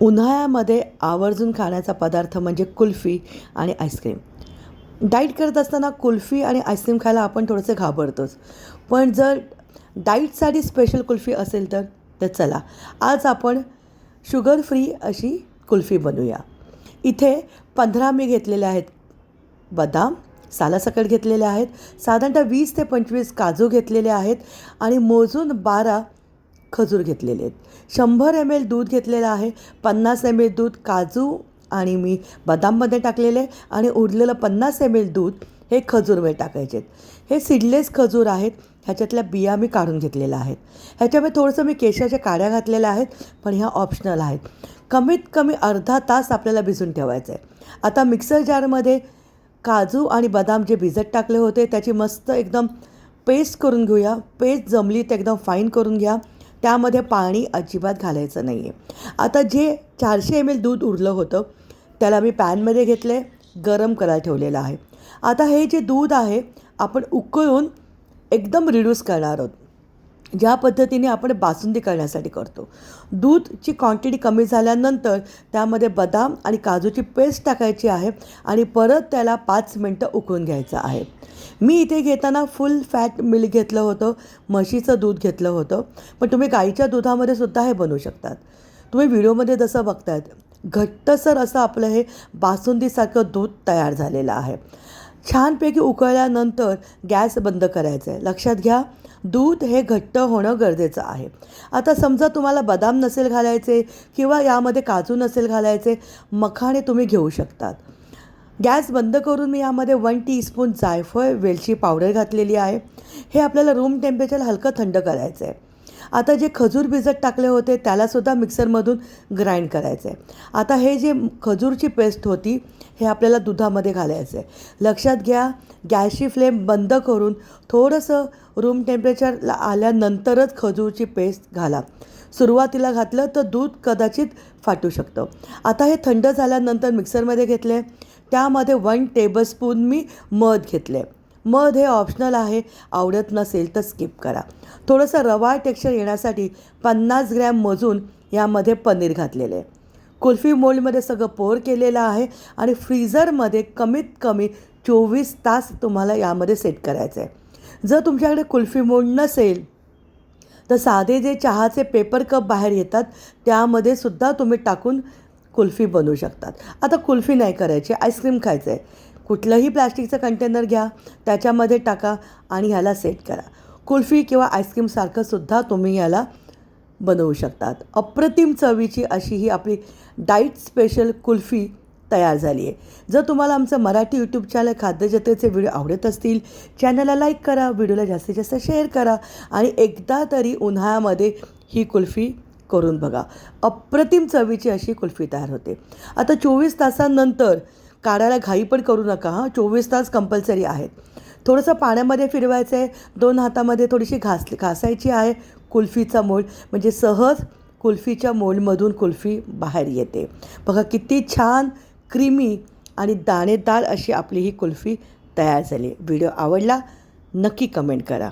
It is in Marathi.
उन्हाळ्यामध्ये आवर्जून खाण्याचा पदार्थ म्हणजे कुल्फी आणि आईस्क्रीम. डाईट करत असताना कुल्फी आणि आईस्क्रीम खायला आपण थोडंसं घाबरतोच. पण जर डाईटसाठी स्पेशल कुल्फी असेल तर तर चला आज आपण शुगर फ्री अशी कुल्फी बनवूया. इथे पंधरा मी घेतलेले आहेत बदाम सालासकट घेतलेले आहेत साधारणतः वीस ते पंचवीस काजू घेतलेले आहेत आणि मोजून बारा खजूर घेतलेले आहेत. शंभर एम एल दूध घेतलेलं आहे. पन्नास एम एल दूध काजू आणि मी बदाममध्ये टाकलेले आणि उरलेलं पन्नास एम एल दूध हे खजूरमध्ये टाकायचे आहेत. हे सीडलेस खजूर आहेत. ह्याच्यातल्या बिया मी काढून घेतलेल्या आहेत. ह्याच्यामध्ये थोडंसं मी केशाच्या काड्या घातलेल्या आहेत पण ह्या ऑप्शनल आहेत. कमीत कमी अर्धा तास आपल्याला भिजून ठेवायचं आहे. आता मिक्सर जारमध्ये काजू आणि बदाम जे भिजत टाकले होते त्याची मस्त एकदम पेस्ट करून घेऊया. पेस्ट जमली तर एकदम फाईन करून घ्या. त्यामध्ये पाणी अजिबात घालायचं नाही आहे आता जे चारशे एम एल दूध उरलं होतं त्याला मी पॅनमध्ये घेतले गरम करायला ठेवलेलं आहे. आता हे जे दूध आहे आपण उकळून एकदम रिड्यूस करणार आहोत. ज्या पद्धतीने आपण बासुंदी करण्यासाठी करतो. दूधची क्वांटिटी कमी झाल्यानंतर त्यामध्ये बदाम आणि काजूची पेस्ट टाकायची आहे आणि परत त्याला पाच मिनटं उकळून घ्यायचं आहे. मी इथे घेताना फुल फॅट मिल्क घेतलं होतं म्हशीचं दूध घेतलं होतं. पण तुम्ही गाईच्या दुधामध्ये सुद्धा हे बनवू शकतात. तुम्ही व्हिडिओमध्ये जसं बघतायत घट्टसर असं आपलं हे बासुंदीसारखं दूध तयार झालेलं आहे. छानपैकी उकळल्यानंतर गॅस बंद करायचा आहे लक्षात घ्या दूध हे घट्ट होणं गरजेचं आहे. आता समजा तुम्हाला बदाम नसेल घालायचे किंवा यामध्ये काजू नसेल घालायचे मखाणे तुम्ही घेऊ शकतात. गॅस बंद करून मी यामध्ये वन टीस्पून जायफळ वेलची पावडर घातलेली आहे. हे आपल्याला रूम टेम्परेचर हलकं थंड करायचं आहे आता जे खजूर भिजत टाकले होते त्यालासुद्धा मिक्सरमधून ग्राइंड करायचं आहे आता हे जे खजूरची पेस्ट होती हे आपल्याला दुधामध्ये घालायचं आहे लक्षात घ्या गॅसची फ्लेम बंद करून थोडंसं रूम टेम्परेचरला आल्यानंतरच खजूरची पेस्ट घाला. सुरुवातीला घातलं तर दूध कदाचित फाटू शकतं. आता हे थंड झाल्यानंतर मिक्सरमध्ये घेतले त्यामध्ये वन टेबलस्पून मी मध घेतले मध हे ऑप्शनल आहे आवडत नसेल तर स्किप करा. थोडंसं रवा टेक्स्चर येण्यासाठी पन्नास ग्रॅम मजून यामध्ये पनीर घातलेले आहे कुल्फी मोल्डमध्ये सगळं पोर केलेलं आहे आणि फ्रीझरमध्ये कमीत कमी चोवीस तास तुम्हाला यामध्ये सेट करायचं आहे जर तुमच्याकडे कुल्फी मोल्ड नसेल तर साधे जे चहाचे पेपर कप बाहेर येतात त्यामध्ये सुद्धा तुम्ही टाकून कुल्फी बनवू शकतात. आता कुल्फी नाही करायची आईस्क्रीम खायचं आहे कुठलंही प्लॅस्टिकचं कंटेनर घ्या त्याच्यामध्ये टाका आणि ह्याला सेट करा. कुल्फी किंवा आईस्क्रीमसारखं सुद्धा तुम्ही याला बनवू शकतात. अप्रतिम चवीची अशी ही आपली डाईट स्पेशल कुल्फी तयार झाली आहे. जर तुम्हाला आमचं मराठी यूट्यूब चॅनल खाद्यजत्रेचे व्हिडिओ आवडत असतील चॅनलला लाईक करा व्हिडिओला जास्तीत जास्त शेअर करा आणि एकदा तरी उन्हाळ्यामध्ये ही कुल्फी करून बघा. अप्रतिम चवीची अशी कुल्फी तयार होते. आता चोवीस तासांनंतर काढायला घाई पण करू नका हां. चोवीस तास कंपल्सरी आहेत. थोडंसं पाण्यामध्ये फिरवायचं आहे दोन हातामध्ये थोडीशी घास घासायची आहे. कुल्फीचा मोल म्हणजे सहज कुल्फीच्या मोलमधून कुल्फी बाहेर येते. बघा किती छान क्रीमी आणि दाणेदार अशी आपली ही कुल्फी तयार झाली. व्हिडिओ आवडला नक्की कमेंट करा.